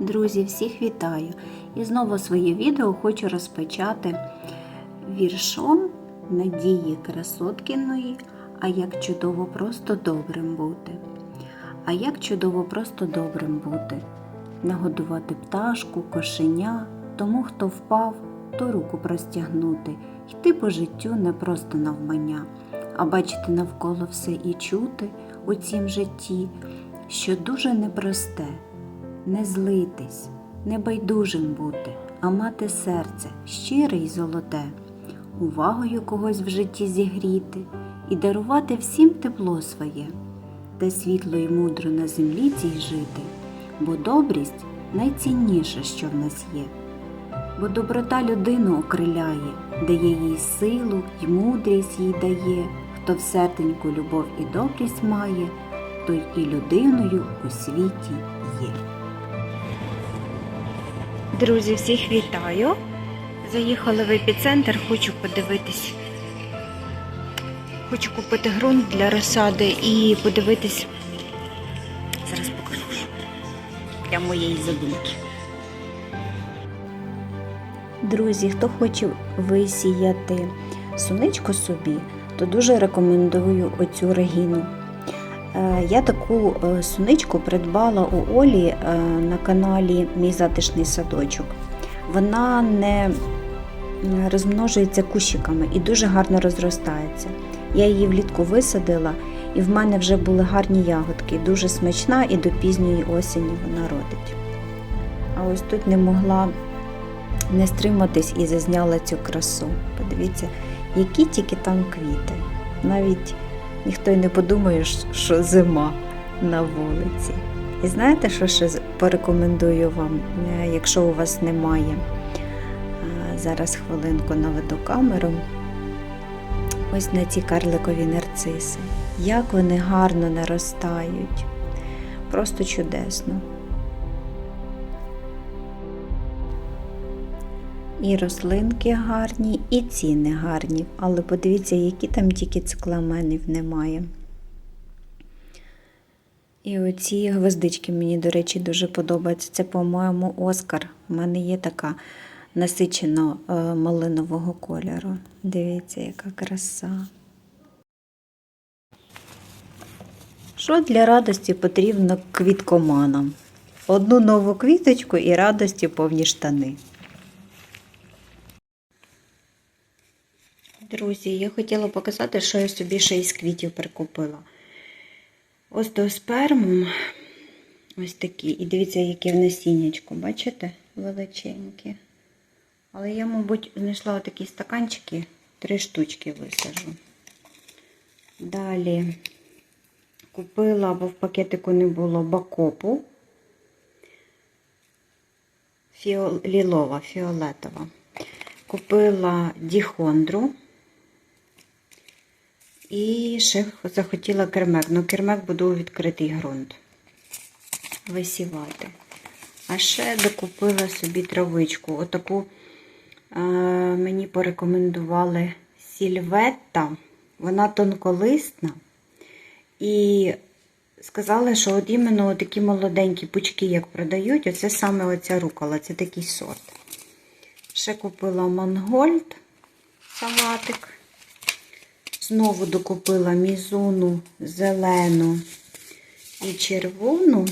Друзі, всіх вітаю! І знову своє відео хочу розпочати віршом Надії Красоткіної А як чудово просто добрим бути. А як чудово просто добрим бути. Нагодувати пташку, кошеня, тому хто впав, то руку простягнути, йти по життю не просто навмання, а бачити навколо все і чути у цім житті, що дуже непросте не злитись, не байдужим бути, а мати серце щире й золоте, увагою когось в житті зігріти і дарувати всім тепло своє, та світло й мудро на землі цій жити, бо добрість найцінніше, що в нас є. Бо доброта людину окриляє, дає їй силу й мудрість їй дає, хто в серденьку любов і добрість має, той і людиною у світі є. Друзі, всіх вітаю. Заїхали в епіцентр, хочу подивитись. Хочу купити ґрунт для розсади і подивитись. Зараз покажу для моєї задумки. Друзі, хто хоче висіяти суничку собі, то дуже рекомендую оцю регіну. Е, Я таку е, суничку придбала у Олі е, на каналі Мій затишний садочок. Вона не розмножується кущиками і дуже гарно розростається. Я її влітку висадила, і в мене вже були гарні ягодки, дуже смачна і до пізньої осені вона родить. А ось тут не могла не стриматись і зазняла цю красу. Подивіться, які тільки там квіти. Навіть ніхто й не подумає, що зима на вулиці. І знаєте, що ще порекомендую вам, Е, якщо у вас немає. е, Зараз хвилинку наведу камеру. Ось на ці карликові нарциси. Як вони гарно наростають. Просто чудесно. І рослинки гарні, і ціни гарні. Але подивіться, які там тільки цикламенів немає. І оці гвоздички мені, до речі, дуже подобаються. Це, по-моєму, Оскар. У мене є така насичено е, малинового кольору. Дивіться, яка краса. Що для радості потрібно квіткоманам? Одну нову квіточку і радості повні штани. Друзі, я хотіла показати, що я собі ще із квітів прикупила. Ось до спермум. Ось такі. І дивіться, яке в насіннячку, бачите? Величенькі. Але я, мабуть, знайшла такі стаканчики, три штучки висажу. Далі купила, бо в пакетику не було бакопу. Фіол... Лілова, фіолетова. Купила діхондру. І ще захотіла кермек. Ну, кермек буду відкритий ґрунт висівати. А ще докупила собі травичку. Отаку е, мені порекомендували сільветта. Вона тонколисна. І сказали, що от іменно такі молоденькі пучки, як продають, оце саме оця рукола, це такий сорт. Ще купила мангольд салатик. Знову докупила мізуну, зелену і червону.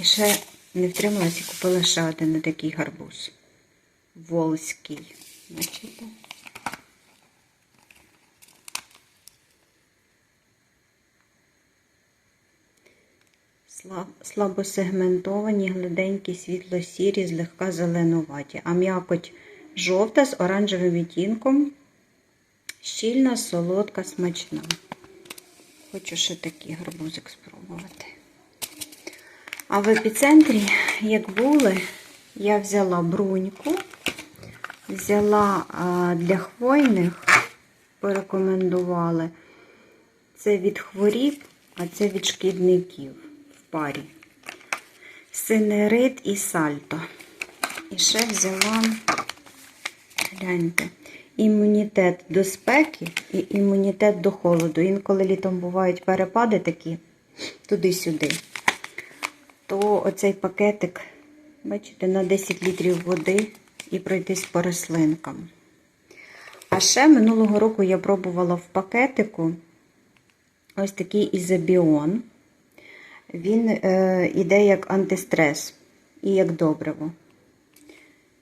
І ще не втрималася і купила ще один такий гарбуз. Волзький. Бачите? Слабосегментовані, гладенькі, світло-сірі, злегка зеленуваті, а м'якоть жовта з оранжевим відтінком. Щільна, солодка, смачна. Хочу ще такий гарбузик спробувати. А в епіцентрі, як були, я взяла бруньку, взяла для хвойних, порекомендували. Це від хворіб, а це від шкідників в парі. Синерит і сальто. І ще взяла, гляньте, імунітет до спеки і імунітет до холоду. Інколи літом бувають перепади такі туди-сюди. То оцей пакетик Бачите, на 10 літрів води і пройтись по рослинкам. А ще минулого року я пробувала в пакетику ось такий ізобіон. Він е, іде як антистрес і як добриво.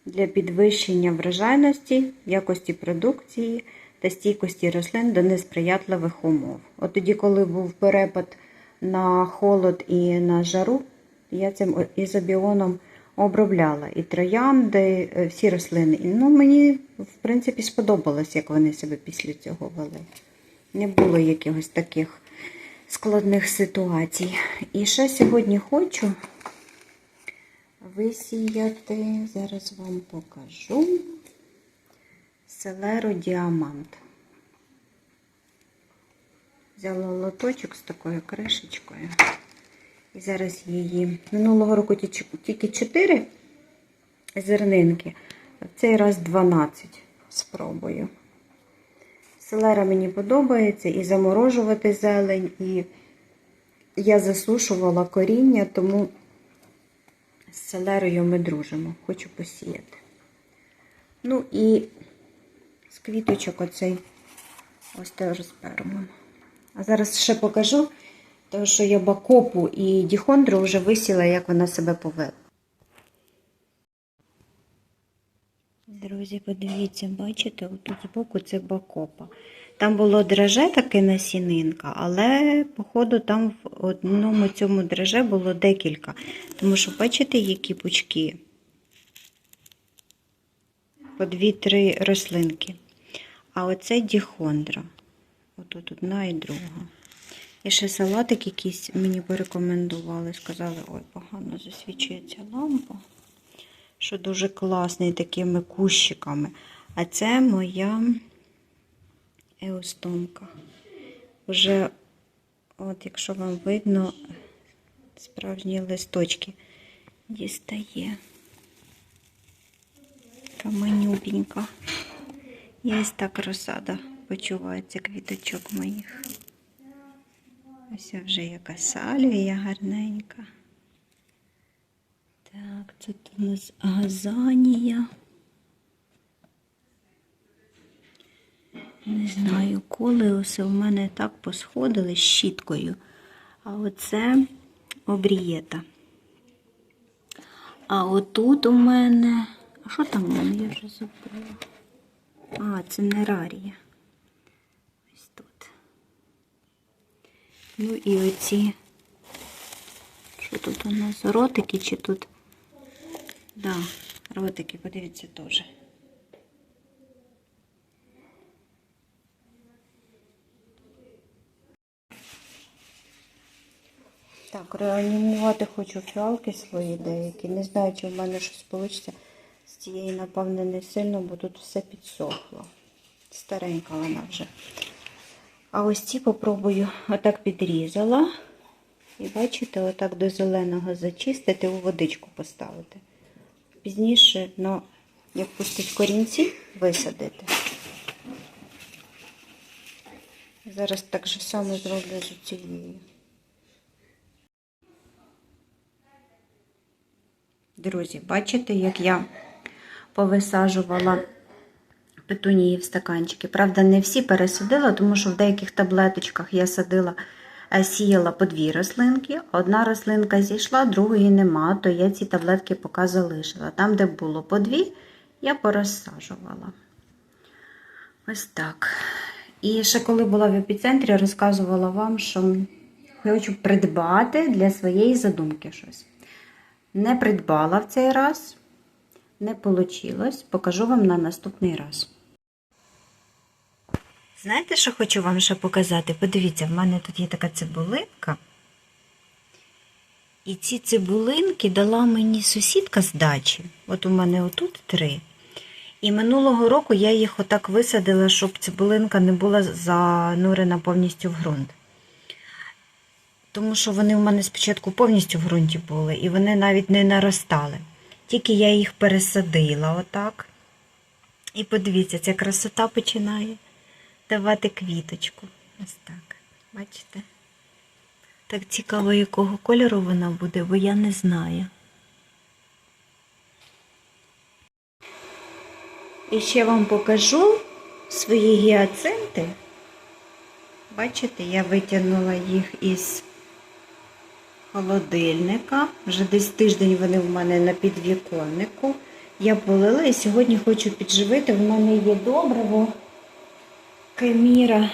Для підвищення врожайності, якості продукції та стійкості рослин до несприятливих умов. От тоді, коли був перепад на холод і на жару, я цим ізобіоном обробляла і троянди, е, всі рослини. Ну, мені, в принципі, сподобалось, як вони себе після цього вели. Не було якихось таких складних ситуацій. І ще сьогодні хочу висіяти, зараз вам покажу селеру діамант. Взяла лоточок з такою кришечкою. І зараз її минулого року тільки 4 зернинки, в цей раз 12 спробую. Селера мені подобається і заморожувати зелень, і я засушувала коріння, тому з селерою ми дружимо. Хочу посіяти. Ну і з квіточок оцей ось теороспермом. А зараз ще покажу, тому що я бакопу і діхондру вже висіла, як вона себе повела. Друзі, подивіться, бачите, отут збоку це бакопа. Там було драже таке насінинка, але, походу, там в одному цьому драже було декілька. Тому що, бачите, які пучки? По дві-три рослинки. А оце діхондра. Отут одна і друга. І ще салатик якийсь мені порекомендували. Сказали, ой, погано засвічується лампа що дуже класний такими кущиками. А це моя еустомка. Вже, от, якщо вам видно, справжні листочки дістає. Така манюбінька. І ось так розсада почувається квіточок моїх. Ось вже яка салює гарненька. Так, це тут у нас газанія. Не знаю, коли колеоси у мене так посходили з щіткою. А оце обрієта. А отут у мене. А що там у мене? Я вже забула. А, це нерарія. Ось тут. Ну і оці. Що тут у нас? Ротики чи тут? Да, ротики, подивіться теж. Так, реанімувати хочу фіалки свої деякі. Не знаю, чи в мене щось вийде. З цієї, напевне, не сильно, бо тут все підсохло. Старенька вона вже. А ось ці попробую отак підрізала. І бачите, отак до зеленого зачистити, у водичку поставити. Пізніше, ну, як пустить корінці, висадити. Зараз так же само зроблю з цією. Друзі, бачите, як я повисаджувала петунії в стаканчики. Правда, не всі пересадила, тому що в деяких таблеточках я садила, е, сіяла по дві рослинки. Одна рослинка зійшла, другої нема, то я ці таблетки поки залишила. Там, де було по дві, я порозсаджувала. Ось так. І ще коли була в епіцентрі, розказувала вам, що хочу придбати для своєї задумки щось. Не придбала в цей раз, не вийшло. Покажу вам на наступний раз. Знаєте, що хочу вам ще показати? Подивіться, в мене тут є така цибулинка. І ці цибулинки дала мені сусідка з дачі. От у мене отут три. І минулого року я їх отак висадила, щоб цибулинка не була занурена повністю в ґрунт. Тому що вони в мене спочатку повністю в ґрунті були, і вони навіть не наростали. Тільки я їх пересадила отак. І подивіться, ця красота починає давати квіточку. Ось так. Бачите? Так цікаво, якого кольору вона буде, бо я не знаю. І ще вам покажу свої гіацинти. Бачите, я витягнула їх із холодильника. Вже десь тиждень вони в мене на підвіконнику. Я полила і сьогодні хочу підживити. В мене є добриво Кеміра.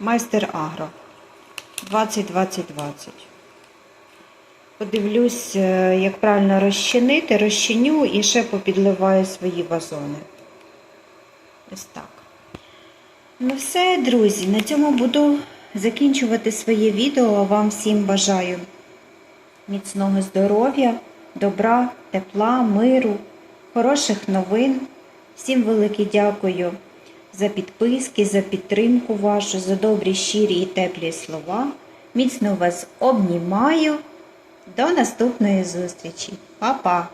Майстер Агро 20-20-20. Подивлюсь, е, як правильно розчинити, розчиню і ще попідливаю свої вазони. Ось так. Ну все, друзі, на цьому буду закінчувати своє відео. Вам всім бажаю міцного здоров'я, добра, тепла, миру, хороших новин. Всім велике дякую за підписки, за підтримку вашу, за добрі, щирі і теплі слова. Міцно вас обнімаю. До наступної зустрічі. Па-па!